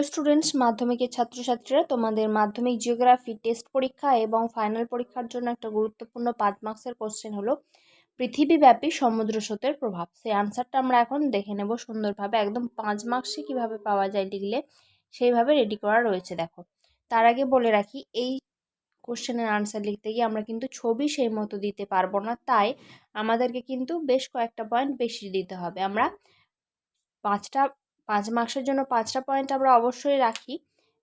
Hello students মাধ্যমিকের ছাত্রছাত্রীরা তোমাদের মাধ্যমিক জিওগ্রাফি টেস্ট পরীক্ষা এবং ফাইনাল পরীক্ষার জন্য একটা গুরুত্বপূর্ণ পাঁচ মার্কসের কোশ্চেন হলো পৃথিবীব্যাপী সমুদ্র স্রোতের প্রভাব। সেই আনসারটা আমরা এখন দেখে নেব সুন্দরভাবে। একদম পাঁচ মার্কসে কীভাবে পাওয়া যায় লিখলে সেইভাবে রেডি করা রয়েছে দেখো। তার আগে বলে রাখি, এই কোশ্চেনের আনসার লিখতে গিয়ে আমরা কিন্তু ছবি সেই মতো দিতে পারব না। তাই আমাদেরকে কিন্তু বেশ কয়েকটা পয়েন্ট বেশি দিতে হবে। আমরা পাঁচটা পাঁচ মার্কসের জন্য পাঁচটা পয়েন্ট আমরা অবশ্যই রাখি।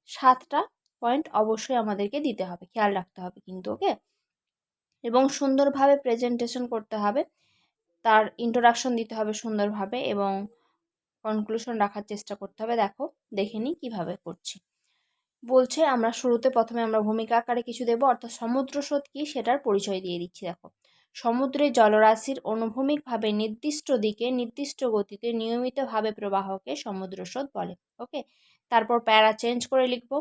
সাতটা পয়েন্ট অবশ্যই আমাদেরকে দিতে হবে, খেয়াল রাখতে হবে কিন্তু ওকে এবং সুন্দরভাবে প্রেজেন্টেশন করতে হবে, তার ইন্ট্রোডাকশন দিতে হবে সুন্দরভাবে এবং কনক্লুশন রাখার চেষ্টা করতে হবে। দেখো, দেখে নিই কীভাবে করছি। বলছে, আমরা শুরুতে প্রথমে আমরা ভূমিকা আকারে কিছু দেবো, অর্থাৎ সমুদ্র স্রোত কী সেটার পরিচয় দিয়ে দিচ্ছি, দেখো। সমুদ্রের জলরাশির অনুভূমিকভাবে নির্দিষ্ট দিকে, নির্দিষ্ট গতিতে নিয়মিতভাবে প্রবাহকে সমুদ্র স্রোত বলে ওকে তারপর প্যারা চেঞ্জ করে লিখব।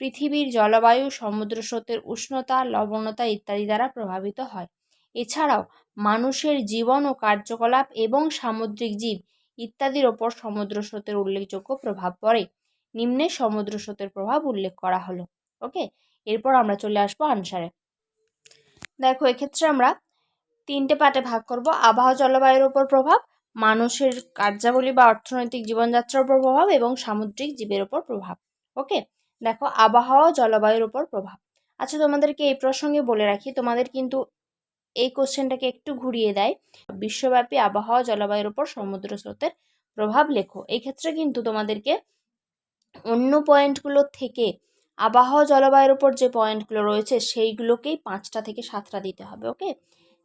পৃথিবীর জলবায়ু সমুদ্র স্রোতের উষ্ণতা, লবণতা ইত্যাদি দ্বারা প্রভাবিত হয়। এছাড়াও মানুষের জীবন ও কার্যকলাপ এবং সামুদ্রিক জীব ইত্যাদির ওপর সমুদ্র স্রোতের উল্লেখযোগ্য প্রভাব পড়ে। নিম্নে সমুদ্র স্রোতের প্রভাব উল্লেখ করা হলো ওকে এরপর আমরা চলে আসব আনসারে। দেখো, এক্ষেত্রে আমরা তিনটে পার্টে ভাগ করব। আবহাওয়া জলবায়ুর ওপর প্রভাব, মানুষের কার্যাবলী বা অর্থনৈতিক জীবনযাত্রার উপর প্রভাব এবং সামুদ্রিক জীবের ওপর প্রভাব। ওকে? দেখো, আবহাওয়া জলবায়ুর ওপর প্রভাব। আচ্ছা তোমাদেরকে এই প্রসঙ্গে বলে রাখি, তোমাদের কিন্তু এই কোশ্চেনটাকে একটু ঘুরিয়ে দেয়। বিশ্বব্যাপী আবহাওয়া জলবায়ুর ওপর সমুদ্র স্রোতের প্রভাব লেখো। এই ক্ষেত্রে কিন্তু তোমাদেরকে অন্য পয়েন্টগুলোর থেকে আবহাওয়া জলবায়ুর ওপর যে পয়েন্টগুলো রয়েছে, সেইগুলোকেই পাঁচটা থেকে সাতটা দিতে হবে, ওকে?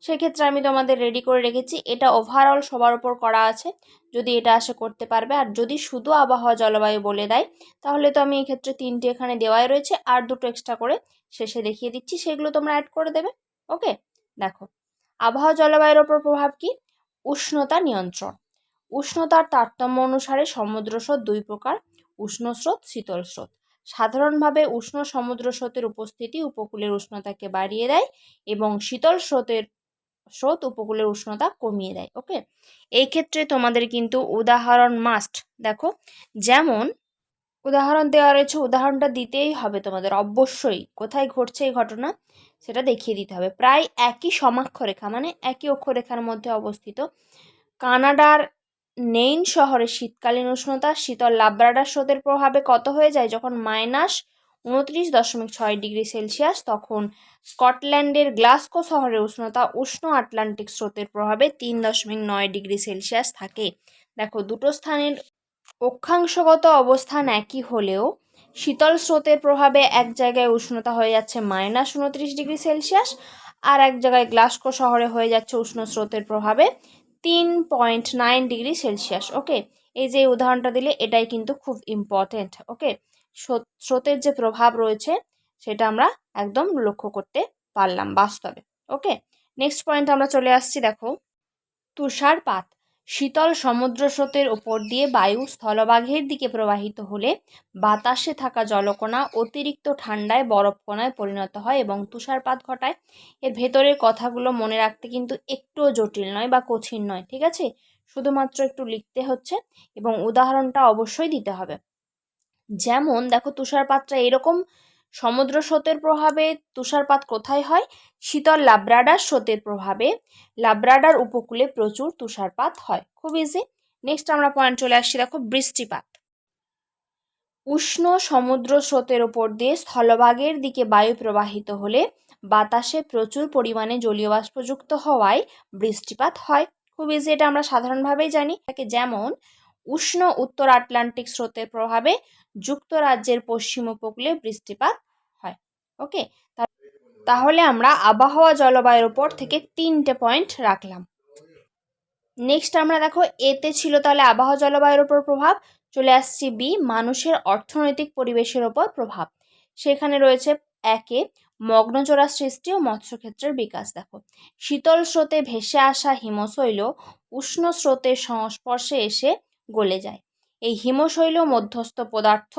সেক্ষেত্রে আমি তোমাদের রেডি করে রেখেছি। এটা ওভারঅল সবার ওপর করা আছে। যদি এটা আসে করতে পারবে, আর যদি শুধু আবহাওয়া জলবায়ু বলে দেয়, তাহলে তো আমি এক্ষেত্রে তিনটে এখানে দেওয়াই রয়েছে, আর দুটো এক্সট্রা করে শেষে দেখিয়ে দিচ্ছি, সেগুলো তোমরা অ্যাড করে দেবে। ওকে দেখো, আবহাওয়া জলবায়ুর ওপর প্রভাব কি? উষ্ণতা নিয়ন্ত্রণ। উষ্ণতার তারতম্য অনুসারে সমুদ্র স্রোত দুই প্রকার, উষ্ণ স্রোত, শীতল স্রোত। সাধারণভাবে উষ্ণ সমুদ্র স্রোতের উপস্থিতি উপকূলের উষ্ণতাকে বাড়িয়ে দেয় এবং শীতল স্রোতের স্রোত উপকূলের উষ্ণতা কমিয়ে দেয় ওকে এই ক্ষেত্রে তোমাদের কিন্তু উদাহরণ মাস্ট দেখো, যেমন উদাহরণ দেওয়া রয়েছে, উদাহরণটা দিতেই হবে তোমাদের, অবশ্যই। কোথায় ঘটছে এই ঘটনা? সেটা দেখিয়ে দিতে হবে। প্রায় একই সমাক্ষরেখা মানে একই অক্ষরেখার মধ্যে অবস্থিত। কানাডার নেইন শহরে শীতকালীন উষ্ণতা, শীতল লাব্রাডার স্রোতের প্রভাবে কত হয়ে যায়? যখন মাইনাস উনত্রিশ দশমিক ছয় ডিগ্রি সেলসিয়াস, তখন স্কটল্যান্ডের গ্লাসকো শহরের উষ্ণতা উষ্ণ আটলান্টিক স্রোতের প্রভাবে তিন দশমিক নয় ডিগ্রি সেলসিয়াস থাকে। দেখো, দুটো স্থানের অক্ষাংশগত অবস্থান একই হলেও শীতল স্রোতের প্রভাবে এক জায়গায় উষ্ণতা হয়ে যাচ্ছে মাইনাস উনত্রিশ ডিগ্রি সেলসিয়াস, আর এক জায়গায় গ্লাসকো শহরে হয়ে যাচ্ছে উষ্ণ স্রোতের প্রভাবে তিন point nine degree Celsius, okay? এই যে উদাহরণটা দিলে এটাই কিন্তু খুব ইম্পর্টেন্ট ওকে? স্রোতের যে প্রভাব রয়েছে, সেটা আমরা একদম লক্ষ্য করতে পারলাম বাস্তবে। ওকে? নেক্সট পয়েন্ট আমরা চলে আসছি, দেখো। তুষারপাত শীতল সমুদ্র স্রোতের ওপর দিয়ে বায়ু স্থলভাগের দিকে প্রবাহিত হলে বাতাসে থাকা জলকণা অতিরিক্ত ঠান্ডায় বরফকণায় পরিণত হয় এবং তুষারপাত ঘটায়। এর ভেতরের কথাগুলো মনে রাখতে কিন্তু একটুও জটিল নয় বা কঠিন নয়, ঠিক আছে? শুধুমাত্র একটু লিখতে হচ্ছে এবং উদাহরণটা অবশ্যই দিতে হবে। যেমন দেখো তুষারপাতটা এরকম সমুদ্র স্রোতের প্রভাবে তুষারপাত কোথায় হয়? শীতল লাব্রাডার স্রোতের প্রভাবে। লাব্রাডার উপকূলে প্রচুর তুষারপাত হয়। খুব ইজি নেক্সট আমরা পয়েন্ট চলে আসছি, দেখো বৃষ্টিপাত। উষ্ণ সমুদ্র স্রোতের ওপর দিয়ে স্থলভাগের দিকে বায়ু প্রবাহিত হলে বাতাসে প্রচুর পরিমাণে জলীয় বাষ্পযুক্ত হওয়ায় বৃষ্টিপাত হয়। খুব ইজি এটা আমরা সাধারণভাবেই জানি। তাকে যেমন উষ্ণ উত্তর আটলান্টিক স্রোতের প্রভাবে যুক্তরাজ্যের পশ্চিম উপকূলে বৃষ্টিপাত হয়। ওকে তাহলে আমরা আবহাওয়া জলবায়ুর ওপর থেকে তিনটে পয়েন্ট রাখলাম। নেক্সট আমরা দেখো এতে ছিল তাহলে আবহাওয়া জলবায়ুর ওপর প্রভাব। চলে আসছি বি মানুষের অর্থনৈতিক পরিবেশের ওপর প্রভাব। সেখানে রয়েছে একে মগ্নচোরা সৃষ্টি ও মৎস্যক্ষেত্রের বিকাশ। দেখো, শীতল স্রোতে ভেসে আসা হিমশৈল উষ্ণ স্রোতের সংস্পর্শে এসে গলে যায়। এই হিমশৈল মধ্যস্থ পদার্থ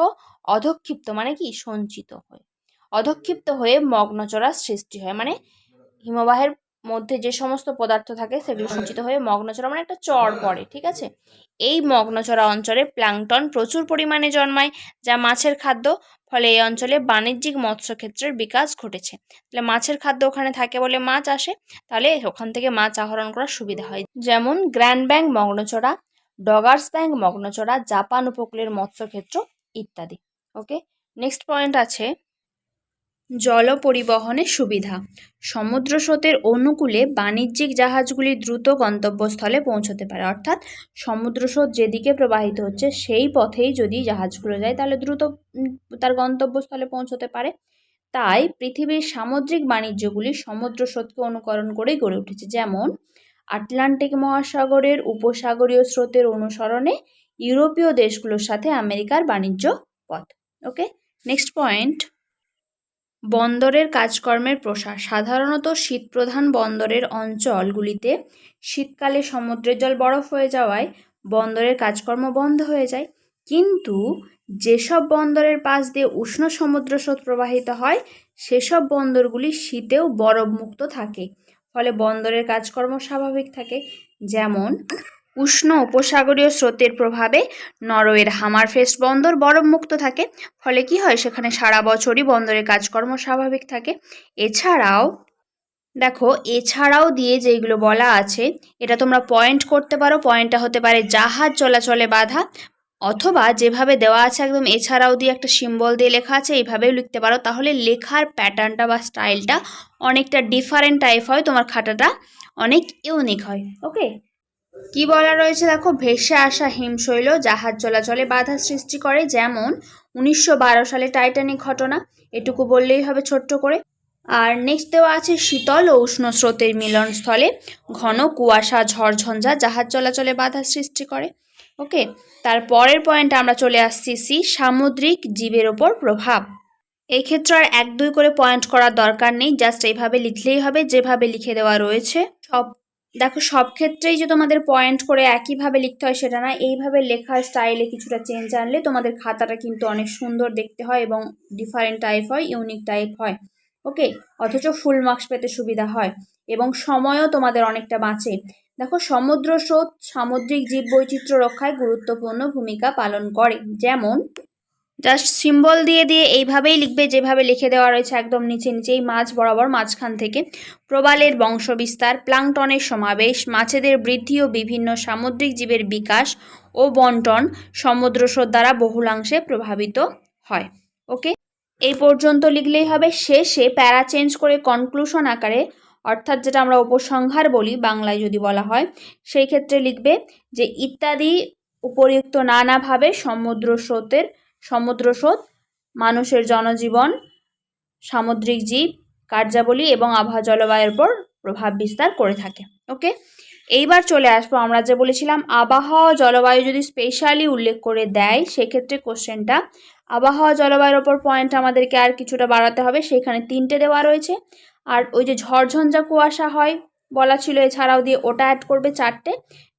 অধক্ষিপ্ত মানে কি? সঞ্চিত হয়। অধক্ষিপ্ত হয়ে মগ্নচড়ার সৃষ্টি হয়। মানে হিমবাহের মধ্যে যে সমস্ত পদার্থ থাকে সেগুলো সঞ্চিত হয়ে মগ্নচড়া মানে একটা চর পড়ে, ঠিক আছে? এই মগ্নচড়া অঞ্চলে প্ল্যাংটন প্রচুর পরিমাণে জন্মায়, যা মাছের খাদ্য। ফলে এই অঞ্চলে বাণিজ্যিক মৎস্যক্ষেত্রের বিকাশ ঘটেছে। তাহলে মাছের খাদ্য ওখানে থাকে বলে মাছ আসে। তাহলে ওখান থেকে মাছ আহরণ করার সুবিধা হয়। যেমন গ্র্যান্ড ব্যাংক মগ্নচড়া ডগার্স ব্যাংক মগ্নচড়া জাপান উপকূলের মৎস্যক্ষেত্র ইত্যাদি। ওকে নেক্সট পয়েন্ট আছে, জল পরিবহনের সুবিধা। সমুদ্র স্রোতের অনুকূলে বাণিজ্যিক জাহাজগুলি দ্রুত গন্তব্যস্থলে পৌঁছতে পারে। অর্থাৎ সমুদ্র স্রোত যেদিকে প্রবাহিত হচ্ছে, সেই পথেই যদি জাহাজগুলো যায়, তাহলে দ্রুত তার গন্তব্যস্থলে পৌঁছতে পারে। তাই পৃথিবীর সামুদ্রিক বাণিজ্যগুলি সমুদ্র স্রোতকে অনুকরণ করেই গড়ে উঠেছে। যেমন আটলান্টিক মহাসাগরের উপসাগরীয় স্রোতের অনুসরণে ইউরোপীয় দেশগুলোর সাথে আমেরিকার বাণিজ্য পথ। ওকে নেক্সট পয়েন্ট বন্দরের কাজকর্মের প্রসার। সাধারণত শীতপ্রধান বন্দরের অঞ্চলগুলিতে শীতকালে সমুদ্রের জল বরফ হয়ে যাওয়ায় বন্দরের কাজকর্ম বন্ধ হয়ে যায়। কিন্তু যেসব বন্দরের পাশ দিয়ে উষ্ণ সমুদ্র স্রোত প্রবাহিত হয়, সেসব বন্দরগুলি শীতেও বরফমুক্ত থাকে। ফলে বন্দরের কাজকর্ম স্বাভাবিক থাকে। যেমন, উষ্ণ উপসাগরীয় স্রোতের প্রভাবে নরওয়ের হামারফেস্ট বন্দর বরফমুক্ত থাকে। ফলে কি হয়? সেখানে সারা বছরই বন্দরের কাজকর্ম স্বাভাবিক থাকে। এছাড়াও, দেখো, এছাড়াও দিয়ে যেইগুলো বলা আছে, এটা তোমরা পয়েন্ট করতে পারো। পয়েন্টটা হতে পারে জাহাজ চলাচলে বাধা অথবা যেভাবে দেওয়া আছে একদম এছাড়াও দিয়ে একটা সিম্বল দিয়ে লেখা আছে, এইভাবেও লিখতে পারো। তাহলে লেখার প্যাটার্নটা বা স্টাইলটা অনেকটা ডিফারেন্ট টাইপ হয়, তোমার খাতাটা অনেক ইউনিক হয়। ওকে কি বলা রয়েছে? দেখো, ভেসে আসা হিমশৈল জাহাজ চলাচলে বাধা সৃষ্টি করে, যেমন উনিশশো বারো সালে টাইটানিক ঘটনা, এটুকু বললেই হবে ছোট্ট করে। আর নেক্সট দেওয়া আছে শীতল ও উষ্ণ স্রোতের মিলনস্থলে ঘন কুয়াশা, ঝড়ঝঞ্ঝা জাহাজ চলাচলে বাধা সৃষ্টি করে। ওকে? তার পরের পয়েন্টে আমরা চলে আসছি সি, সামুদ্রিক জীবের ওপর প্রভাব। এই ক্ষেত্রে আর এক দুই করে পয়েন্ট করার দরকার নেই, জাস্ট এইভাবে লিখলেই হবে, যেভাবে লিখে দেওয়া রয়েছে। সব, দেখো, সব ক্ষেত্রেই যে তোমাদের পয়েন্ট করে একইভাবে লিখতে হয় সেটা না, এইভাবে লেখার স্টাইলে কিছুটা চেঞ্জ আনলে তোমাদের খাতাটা কিন্তু অনেক সুন্দর দেখতে হয় এবং ডিফারেন্ট টাইপ হয় ইউনিক টাইপ হয়। ওকে? অথচ ফুল মার্কস পেতে সুবিধা হয় এবং সময়ও তোমাদের অনেকটা বাঁচে। দেখো, সমুদ্র স্রোত সামুদ্রিক জীববৈচিত্র্য রক্ষায় গুরুত্বপূর্ণ ভূমিকা পালন করে। যেমন জাস্ট সিম্বল দিয়ে দিয়ে এইভাবেই লিখবে, যেভাবে লিখে দেওয়া রয়েছে একদম নিচে নিচেই মাছ বরাবর মাঝখান থেকে। প্রবালের বংশবিস্তার, প্লাংটনের সমাবেশ, মাছেদের বৃদ্ধি ও বিভিন্ন সামুদ্রিক জীবের বিকাশ ও বন্টন সমুদ্র স্রোত দ্বারা বহুলাংশে প্রভাবিত হয়। ওকে এই পর্যন্ত লিখলেই হবে। শেষে প্যারা চেঞ্জ করে কনক্লুশন আকারে অর্থাৎ যেটা আমরা উপসংহার বলি বাংলায় যদি বলা হয়, সেই ক্ষেত্রে লিখবে যে ইত্যাদি উপরিউক্ত নানাভাবে সমুদ্র স্রোতের, সমুদ্র স্রোত, মানুষের জনজীবন, সামুদ্রিক জীব, কার্যাবলী এবং আবহাওয়া জলবায়ুর উপর প্রভাব বিস্তার করে থাকে। ওকে? এইবার চলে আসব আমরা যে বলেছিলাম, আবহাওয়া জলবায়ু যদি স্পেশালি উল্লেখ করে দেয়, সেক্ষেত্রে কোশ্চেনটা আবহাওয়া জলবায়ুর ওপর পয়েন্ট আমাদেরকে আর কিছুটা বাড়াতে হবে, সেখানে তিনটে দেওয়া রয়েছে। আর ওই যে ঝড়ঝঞ্ঝা কুয়াশা হয় বলা ছিল, এছাড়াও দিয়ে ওটা অ্যাড করবে চারটে।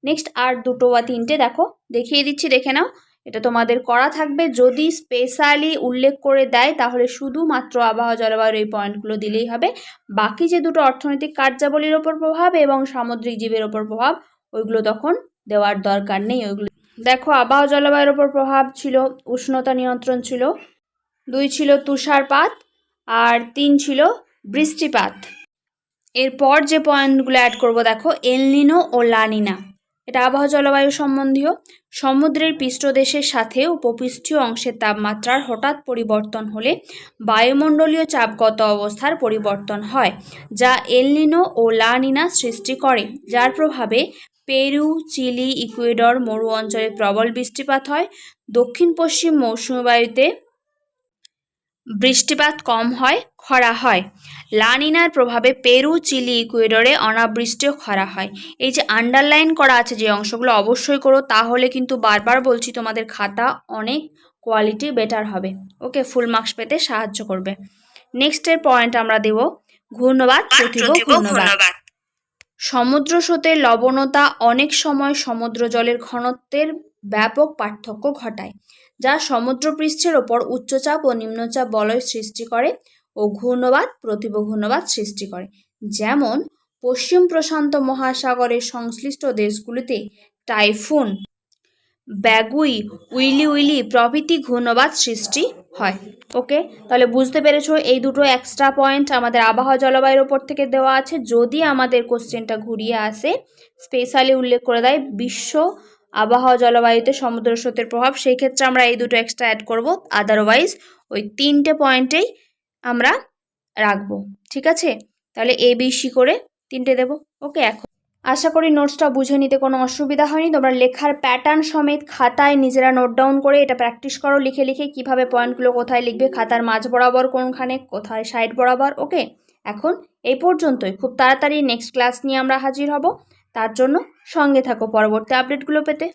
নেক্সট আর দুটো বা তিনটে, দেখো, দেখিয়ে দিচ্ছি, দেখে নাও। এটা তোমাদের করা থাকবে। যদি স্পেশালি উল্লেখ করে দেয়, তাহলে শুধুমাত্র আবহাওয়া জলবায়ুর এই পয়েন্টগুলো দিলেই হবে। বাকি যে দুটো অর্থনৈতিক কার্যাবলীর ওপর প্রভাব এবং সামুদ্রিক জীবের ওপর প্রভাব, ওইগুলো তখন দেওয়ার দরকার নেই। ওইগুলো দেখো, আবহাওয়া জলবায়ুর ওপর প্রভাব ছিল, উষ্ণতা নিয়ন্ত্রণ ছিল, দুই ছিল তুষারপাত, আর তিন ছিল বৃষ্টিপাত। এরপর যে পয়েন্টগুলো অ্যাড করব, দেখো এলনিনো ও লানিনা এটা আবহাওয়া জলবায়ু সম্বন্ধীয়। সমুদ্রের পৃষ্ঠদেশের সাথে উপপৃষ্ঠীয় অংশের তাপমাত্রার হঠাৎ পরিবর্তন হলে বায়ুমণ্ডলীয় চাপগত অবস্থার পরিবর্তন হয়, যা এলনিনো ও লানিনা সৃষ্টি করে, যার প্রভাবে পেরু, চিলি, ইকুয়েডর মরু অঞ্চলে প্রবল বৃষ্টিপাত হয়। দক্ষিণ পশ্চিম মৌসুমী বায়ুতে বৃষ্টিপাত কম হয় খরা হয়। লানিনার প্রভাবে পেরু চিলি ইকুয়েডরে অনাবৃষ্টিও খরা হয়। এই যে আন্ডারলাইন করা আছে যে অংশগুলো অবশ্যই করো তাহলে কিন্তু বারবার বলছি তোমাদের খাতা অনেক কোয়ালিটি বেটার হবে। ওকে ফুল মার্কস পেতে সাহায্য করবে। নেক্সটের পয়েন্ট আমরা দেব ঘূর্ণবাদ। ঘূর্ণবাদ। সমুদ্র স্রোতের লবণতা অনেক সময় সমুদ্র জলের ঘনত্বের ব্যাপক পার্থক্য ঘটায়, যা সমুদ্রপৃষ্ঠের ওপর উচ্চচাপ ও নিম্নচাপ বলয় সৃষ্টি করে ও ঘূর্ণবাদ প্রতিভ ঘূর্ণবাদ সৃষ্টি করে। যেমন, পশ্চিম প্রশান্ত মহাসাগরের সংশ্লিষ্ট দেশগুলিতে টাইফুন, ব্যাগুই, উইলি উইলি প্রভৃতি ঘূর্ণবাদ সৃষ্টি হয়। ওকে? তাহলে বুঝতে পেরেছ, এই দুটো এক্সট্রা পয়েন্ট আমাদের আবহাওয়া জলবায়ুর ওপর থেকে দেওয়া আছে। যদি আমাদের কোশ্চেনটা ঘুরিয়ে আসে স্পেশালি উল্লেখ করে দেয় বিশ্ব আবহাওয়া জলবায়ুতে সমুদ্র স্রোতের প্রভাব, সেই ক্ষেত্রে আমরা এই দুটো এক্সট্রা অ্যাড করব। আদারওয়াইজ ওই তিনটে পয়েন্টেই আমরা রাখব। ঠিক আছে? তাহলে এ বি সি করে তিনটে দেবো। ওকে, এখন আশা করি নোটসটা বুঝে নিতে কোনো অসুবিধা হয়নি। তোমরা লেখার প্যাটার্ন সমেত খাতায় নিজেরা নোট ডাউন করে এটা প্র্যাকটিস করো, লিখে লিখে কীভাবে পয়েন্টগুলো কোথায় লিখবে, খাতার মাঝ বরাবর কোনখানে, কোথায় সাইড বরাবর। ওকে? এখন এই পর্যন্তই। খুব তাড়াতাড়ি নেক্সট ক্লাস নিয়ে আমরা হাজির হব। তার জন্য সঙ্গে থাকো পরবর্তী আপডেটগুলো পেতে।